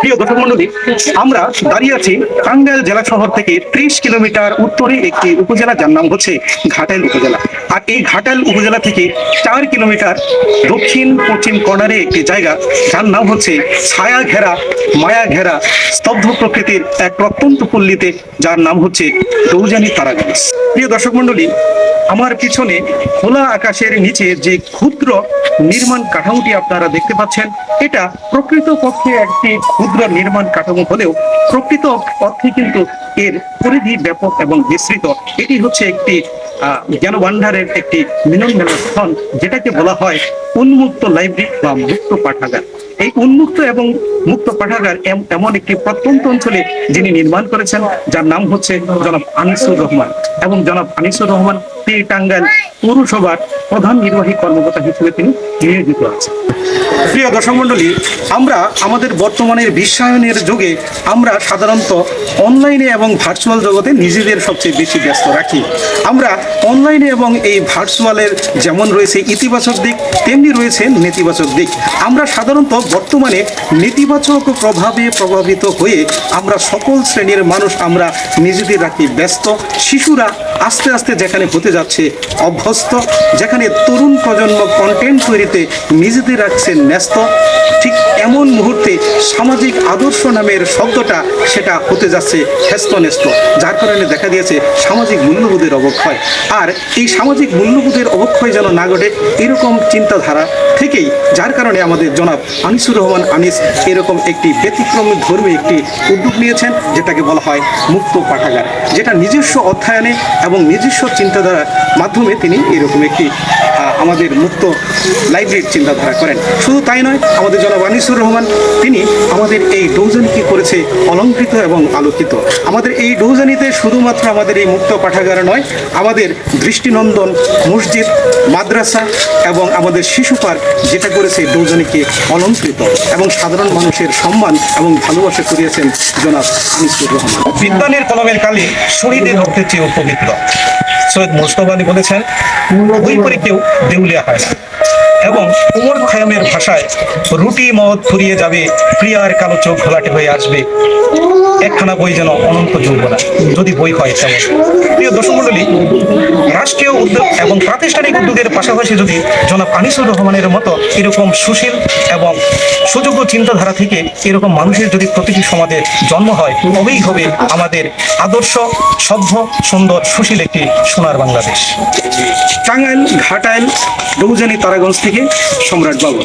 প্রিয় দর্শক মন্ডলী, আমরা দাঁড়িয়ে আছি টাঙ্গাইল জেলা শহর থেকে ত্রিশ কিলোমিটার উত্তরে একটি উপজেলা, যার নাম হচ্ছে ঘাটাইল উপজেলা। আর এই ঘাটাইল উপজেলা থেকে চার কিলোমিটার দক্ষিণ পশ্চিম কর্নারে একটি জায়গা, যার নাম হচ্ছে ছায়া ঘেরা মায়া ঘেরা স্তব্ধ প্রকৃতির এক প্রত্যন্ত পল্লীতে, যার নাম হচ্ছে দৌজানি তারাগাছ প্রিয় দর্শক মন্ডলী আমার পিছনে খোলা আকাশের নিচে যে ক্ষুদ্র নির্মাণ কাঠামোটি আপনারা দেখতে পাচ্ছেন, এটা প্রকৃত পক্ষে একটি ক্ষুদ্র নির্মাণ কাঠামো হলেও প্রকৃত অর্থে কিন্তু এর পরিধি ব্যাপক এবং বিস্তৃত। এটি হচ্ছে একটি জ্ঞান ভাণ্ডারের একটি মিলন মেলার স্থান, যেটাকে বলা হয় উন্মুক্ত লাইব্রেরি বা মুক্ত পাঠাগার। এই উন্মুক্ত এবং মুক্ত পাঠাগার এম- এমন একটি প্রত্যন্ত অঞ্চলে যিনি নির্মাণ করেছেন, যার নাম হচ্ছে জনাব আনিসুর রহমান। এবং জনাব আনিসুর রহমান তিনি টাঙ্গাইল পৌরসভার প্রধান নির্বাহী কর্মকর্তা হিসেবে তিনি নিয়োজিত আছেন। প্রিয় দর্শক মন্ডলী আমরা আমাদের বর্তমানের বিশ্বায়নের যুগে আমরা সাধারণত অনলাইনে এবং ভার্চুয়াল জগতে নিজেদের সবচেয়ে বেশি ব্যস্ত রাখি। আমরা অনলাইনে এবং এই ভার্চুয়ালের যেমন রয়েছে ইতিবাচক দিক, তেমনি রয়েছে নেতিবাচক দিক। আমরা সাধারণত বর্তমানে নেতিবাচক প্রভাবে প্রভাবিত হয়ে আমরা সকল শ্রেণির মানুষ আমরা নিজেদের রাখি ব্যস্ত। শিশুরা আস্তে আস্তে যেখানে হতে যাচ্ছে অভ্যস্ত, যেখানে তরুণ প্রজন্ম কন্টেন্ট তৈরিতে নিজেদের রাখছে ন্যস্ত। ঠিক এমন মুহূর্তে সামাজিক আদর্শ নামের শব্দটা সেটা হতে যাচ্ছে হেস্ত ন্যস্ত যার কারণে দেখা দিয়েছে সামাজিক মূল্যবোধের অবক্ষয়। আর এই সামাজিক মূল্যবোধের অবক্ষয় যেন না ঘটে, এরকম চিন্তাধারা থেকেই, যার কারণে আমাদের জনাব আনিসুর রহমান আনিস এরকম একটি ব্যতিক্রমী ধর্মী একটি উদ্যোগ নিয়েছেন, যেটাকে বলা হয় মুক্ত পাঠাগার, যেটা নিজস্ব অধ্যয়নে এবং নিজস্ব চিন্তাধারার মাধ্যমে তিনি এরকম একটি আমাদের মুক্ত লাইব্রেরির চিন্তাধারা করেন। শুধু তাই নয়, আমাদের জনাব আনিসুর রহমান, তিনি আমাদের এই ডৌজানিকে করেছে অলঙ্কৃত এবং আলোকিত। আমাদের এই ডৌজানিতে শুধুমাত্র আমাদের এই মুক্ত পাঠাগার নয়, আমাদের দৃষ্টিনন্দন মসজিদ, মাদ্রাসা এবং আমাদের শিশু পার্ক যেটা করেছে ডৌজানিকে অলঙ্কৃত এবং সাধারণ মানুষের সম্মান এবং ভালোবাসা করিয়েছেন জনাব আনিসুর রহমান। বিদ্যানের কলমের কালি শহীদের রক্তের চেয়েও পবিত্র। সৈয়দ মোস্তফা আলী বলেছেন ওই করে দেউলিয়া হয় এবং উমর খায়ামের ভাষায় রুটি মদ ফুরিয়ে যাবে, প্রিয়ার কালো চোখ ঘোলাটে হয়ে আসবে। একখানা বই যেন অনন্ত জুড়ব না যদি বই হয় তেমন। প্রিয় দর্শক মণ্ডলী, রাষ্ট্রীয় উদ্যোগ এবং প্রাতিষ্ঠানিক উদ্যোগের পাশাপাশি যদি জনাব আনিসুর রহমানের মতো এরকম সুশীল এবং সুযোগ্য চিন্তাধারা থেকে এরকম মানুষের যদি প্রতিটি সমাজে জন্ম হয়, তবেই হবে আমাদের আদর্শ, সভ্য, সুন্দর, সুশীল একটি সোনার বাংলাদেশ। টাঙ্গাইল, ঘাটাইল ডৌজানি তারাগঞ্জ থেকে সম্রাট বাবু।